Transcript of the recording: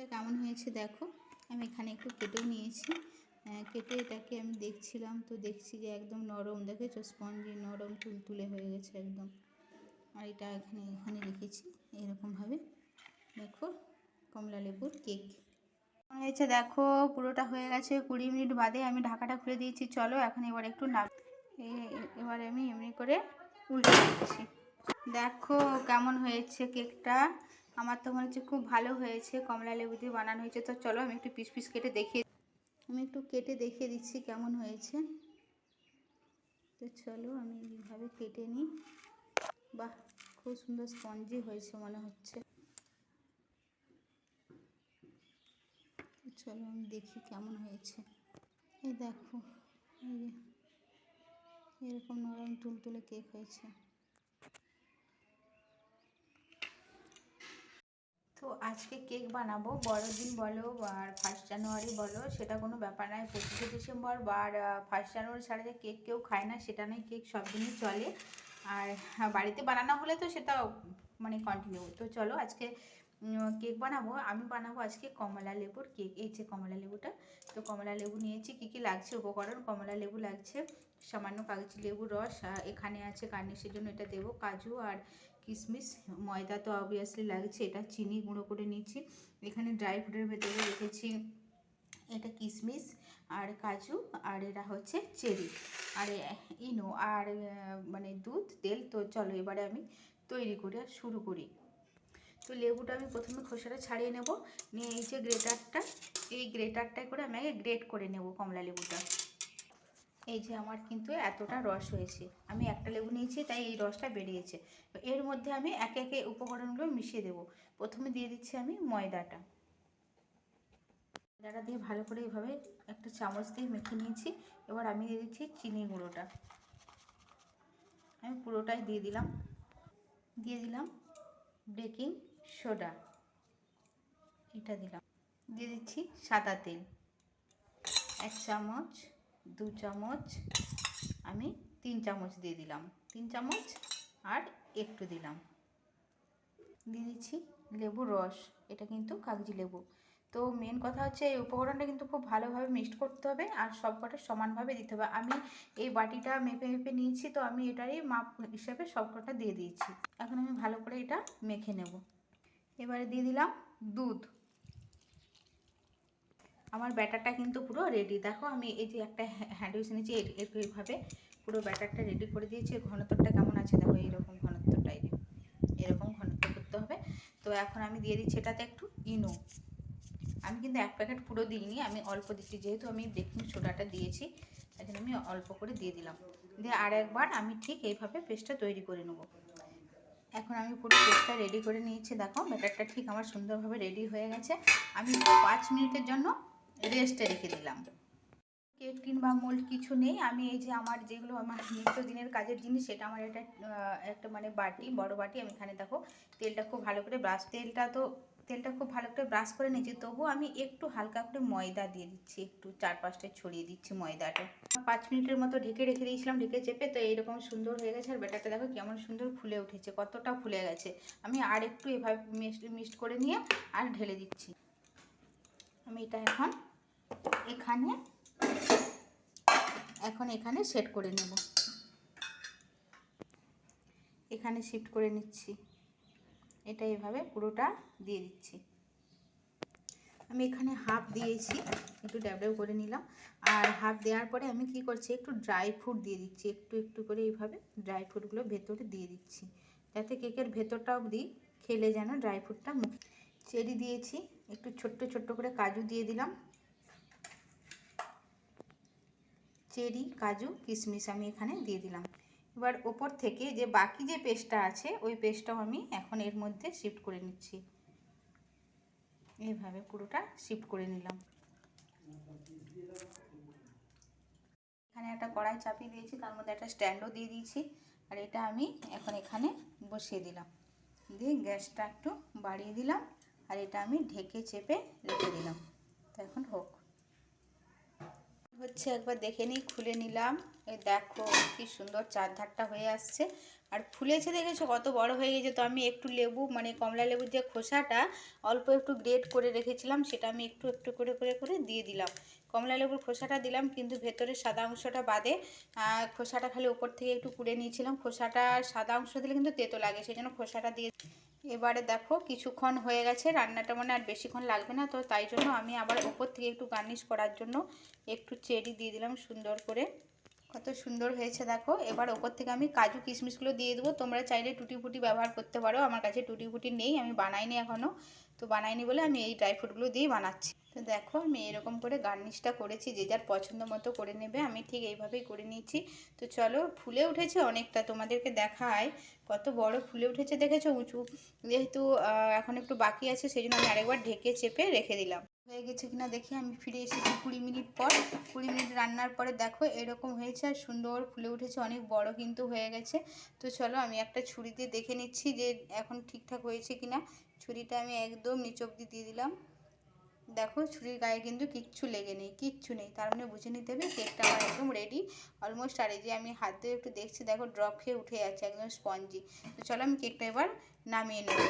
এটা কেমন হয়েছে দেখো। আমি এখানে একটু কেটেও নিয়েছি। কেটে এটাকে আমি দেখছিলাম তো দেখছি যে একদম নরম। দেখেছ? স্পঞ্জি নরম তুলতুলে হয়ে গেছে একদম। আর এটা এখানে এখানে রেখেছি এরকমভাবে। দেখো, কমলা লেবুর কেক। হয়েছে দেখো? পুরোটা হয়ে গেছে কুড়ি মিনিট বাদে আমি ঢাকাটা খুলে দিয়েছি। চলো এখন এবার একটু এ- এবার আমি এমনি করে উল্টে দিচ্ছি। দেখো কেমন হয়েছে কেকটা। আমার তো মনে হচ্ছে খুব ভালো হয়েছে, কমলা লেবু দিয়ে বানানো হয়েছে। তো চলো আমি একটু পিস পিস কেটে দেখিয়ে আমি একটু কেটে দেখিয়ে দিচ্ছি কেমন হয়েছে। তো চলো আমি এইভাবে কেটে নিই। বাহ, খুব সুন্দর স্পঞ্জি হয়েছে মনে হচ্ছে। চলো আমি দেখি কেমন হয়েছে। এই দেখো, এই এরকম নরম তুলতুলে কেক হয়েছে তো আজকে কেক বানাবো। বড়দিন বলো আর ফার্স্ট জানুয়ারি বলো, সেটা কোনো ব্যাপার নয়। পঁচিশে ডিসেম্বর বা ফার্স্ট জানুয়ারি ছাড়া যে কেক কেউ খায় না, সেটা নয়, কেক সব দিনই চলে। আর বাড়িতে বানানো হলে তো সেটা মানে কন্টিনিউ তো চলো আজকে কেক বানাবো। আমি বানাবো আজকে কমলা লেবুর কেক এই যে কমলা লেবুটা। তো কমলা লেবু নিয়েছি, কী কী লাগছে? উপকরণ, কমলা লেবু লাগছে, সামান্য কাগজি লেবুর রস এখানে আছে গার্নিশের জন্য এটা দেবো, কাজু আর কিশমিশ ময়দা তো অবভিয়াসলি লাগছে, এটা চিনি গুঁড়ো করে নিচ্ছি। এখানে ড্রাই ফ্রুটের ভেতরে রেখেছি এটা কিশমিশ আর কাজু, আর এরা হচ্ছে চেরি। আর ইনো, আর মানে দুধ, তেল, তো চলো এবারে আমি তৈরি করে শুরু করি। তো লেবুটা আমি প্রথমে খোসাটা ছাড়িয়ে নেব। নিয়ে এই যে গ্রেটারটা, এই গ্রেটারটায় করে আমি আগে গ্রেট করে নেব কমলা লেবুটা। এই যে আমার কিন্তু এতটা রস হয়েছে। আমি একটা লেবু নিয়েছি, তাই এই রসটা বেরিয়েছে। এর মধ্যে আমি একে একে উপকরণগুলো মিশিয়ে দেব। প্রথমে দিয়ে দিচ্ছি আমি ময়দাটা। ময়দাটা দিয়ে ভালো করে এভাবে একটা চামচ দিয়ে মেখে নিয়েছি। এবার আমি দিয়ে দিচ্ছি চিনি গুঁড়োটা। আমি পুরোটাই দিয়ে দিলাম। দিয়ে দিলাম বেকিং সোডা। এটা দিলাম। দিয়ে দিচ্ছি সাদা তেল। এক চামচ, দু চামচ, আমি তিন চামচ দিয়ে দিলাম। তিন চামচ আর একটু দিলাম। দিয়ে দিচ্ছি লেবুর রস। এটা কিন্তু কাগজি লেবু। তো মেন কথা হচ্ছে এই উপকরণটা কিন্তু খুব ভালোভাবে মিক্সড করতে হবে আর সব কটা সমানভাবে দিতে হবে। আমি এই বাটিটা মেপে মেপে নিয়েছি, তো আমি এটারই মাপ হিসাবে সব কটা দিয়ে দিয়েছি। এখন আমি ভালো করে এটা মেখে নেব। এবারে দিয়ে দিলাম দুধ। আমার ব্যাটারটা কিন্তু পুরো রেডি দেখো আমি এই যে একটা হ্যান্ড উইচ নিয়েছি এইভাবে পুরো ব্যাটারটা রেডি করে দিয়েছি। ঘনত্বটা কেমন আছে? দেখো এইরকম ঘনত্বটাই এরকম ঘনত্ব করতে হবে। তো এখন আমি দিয়ে দিচ্ছি এটাতে একটু ইনো। আমি কিন্তু এক প্যাকেট পুরো দিইনি, আমি অল্প দিচ্ছি। যেহেতু আমি বেকিং সোডাটা দিয়েছি, তাই জন্য আমি অল্প করে দিয়ে দিলাম। দিয়ে আর একবার আমি ঠিক এইভাবে পেস্টটা তৈরি করে নেব। এখন আমি পুরো কেকটা রেডি করে নিয়েছি, দেখো। ব্যাটারটা ঠিক আমার সুন্দরভাবে রেডি হয়ে গেছে। আমি পাঁচ মিনিটের জন্য রেস্টে রেখে দিলাম। কেক কিংবা মোল্ড কিছু নেই। আমি এই যে আমার যেগুলো আমার নিত্যদিনের কাজের জিনিস, সেটা আমার একটা একটা মানে বাটি, বড় বাটি, আমি এখানে দেখো, তেলটা খুব ভালো করে ব্রাশ, তেলটা তো তেলটা খুব ভালো করে ব্রাশ করে নিয়েছি, তবুও আমি একটু হালকা করে ময়দা দিয়ে দিচ্ছি, একটু চার পাঁচটা ছড়িয়ে দিচ্ছি ময়দাটা। পাঁচ মিনিটের মতো ঢেকে রেখে দিয়েছিলাম, ঢেকে চেপে, তো এইরকম সুন্দর হয়ে গেছে, আর ব্যাটারটা দেখো কেমন সুন্দর ফুলে উঠেছে, কতটা ফুলে গেছে। আমি আর একটু এভাবে মিক্সড করে নিয়ে আর ঢেলে দিচ্ছি। আমি এটা এখন এখানে এখন এখানে সেট করে নেব। এখানে শিফট করে নিচ্ছি। এটা এভাবে পুরোটা দিয়ে দিচ্ছি। আমি এখানে হাফ দিয়েছি, একটু ড্যাবড্যাব করে নিলাম। আর হাফ দেওয়ার পরে আমি কি করছি, একটু ড্রাই ফ্রুট দিয়ে দিচ্ছি, একটু একটু করে এইভাবে ড্রাই ফ্রুটগুলো ভেতরে দিয়ে দিচ্ছি। যাতে কেকের ভেতরটা অবধি খেলে যেন ড্রাই ফ্রুটটা মুখে। চেরি দিয়েছি, একটু ছোট্ট ছোট্ট করে কাজু দিয়ে দিলাম। চেরি, কাজু, কিশমিশ আমি এখানে দিয়ে দিলাম। এবার ওপর থেকে যে বাকি যে পেস্টটা আছে, ওই পেস্টটাও আমি এখন এর মধ্যে শিফট করে নিচ্ছি। এইভাবে পুরোটা শিফট করে নিলাম। এখানে একটা কড়াই চাপিয়ে দিয়েছি, তার মধ্যে একটা স্ট্যান্ডও দিয়ে দিয়েছি, আর এটা আমি এখন এখানে বসিয়ে দিলাম। দিয়ে গ্যাসটা একটু বাড়িয়ে দিলাম, আর এটা আমি ঢেকে চেপে রেখে দিলাম। তো এখন হোক। হচ্ছে একবার দেখে নিই, খুলে নিলাম। এই দেখো কি সুন্দর চারধারটা হয়ে আসছে। আর ফুলেছে দেখেছ কত বড় হয়ে গেছে? তো আমি একটু লেবু মানে কমলা লেবুর যে খোসাটা অল্প একটু গ্রেট করে রেখেছিলাম, সেটা আমি একটু একটু করে করে করে দিয়ে দিলাম। কমলা লেবুর খোসাটা দিলাম, কিন্তু ভেতরের সাদা অংশটা বাদে খোসাটা খালি ওপর থেকে একটু কুড়ে নিয়েছিলাম। খোসাটা সাদা অংশ দিলে কিন্তু তেতো লাগে, সেই জন্য খোসাটা দিয়ে এবারে দেখো কিছুক্ষণ হয়ে গেছে, রান্নাটা মানে আর বেশিক্ষণ লাগবে না, তো তাই জন্য আমি আবার ওপর থেকে একটু গার্নিশ করার জন্য একটু চেরি দিয়ে দিলাম সুন্দর করে। কত সুন্দর হয়েছে, দেখো। এবার ওপর থেকে আমি কাজু কিশমিশগুলো দিয়ে দেবো। তোমরা চাইলে টুটি ফুটি ব্যবহার করতে পারো। আমার কাছে টুটি ফুটি নেই, আমি বানাইনি এখনও তো বানাইনি বলে আমি এই ড্রাই ফ্রুটগুলো দিয়েই বানাচ্ছি। তো দেখো, আমি এরকম করে গার্নিশটা করেছি। যে যার পছন্দ মতো করে নেবে, আমি ঠিক এইভাবেই করে নিয়েছি তো চলো, ফুলে উঠেছে অনেকটা, তোমাদেরকে দেখায় কত বড় ফুলে উঠেছে, দেখেছ উঁচু? যেহেতু এখন একটু বাকি আছে, সেই জন্য আমি আরেকবার ঢেকে চেপে রেখে দিলাম। হয়ে গেছে কিনা দেখি আমি ফিরে এসেছি কুড়ি মিনিট পর। কুড়ি মিনিট রান্নার পরে দেখো এরকম হয়েছে আর সুন্দর ফুলে উঠেছে, অনেক বড় কিন্তু হয়ে গেছে। তো চলো আমি একটা ছুরি দিয়ে দেখে নিচ্ছি যে এখন ঠিকঠাক হয়েছে কিনা। ছুরিটা আমি একদম নিচ অব্দি দিয়ে দিলাম। দেখো ছুরির গায়ে কিন্তু কিচ্ছু লেগে নেই, কিচ্ছু নেই। তার মানে বুঝে নিতে হবে কেকটা আমার একদম রেডি অলমোস্ট আর এই যে আমি হাত দিয়ে একটু দেখছি, দেখো ড্রপ খেয়ে উঠে যাচ্ছে একদম স্পঞ্জি তো চলো আমি কেকটা এবার নামিয়ে নেব।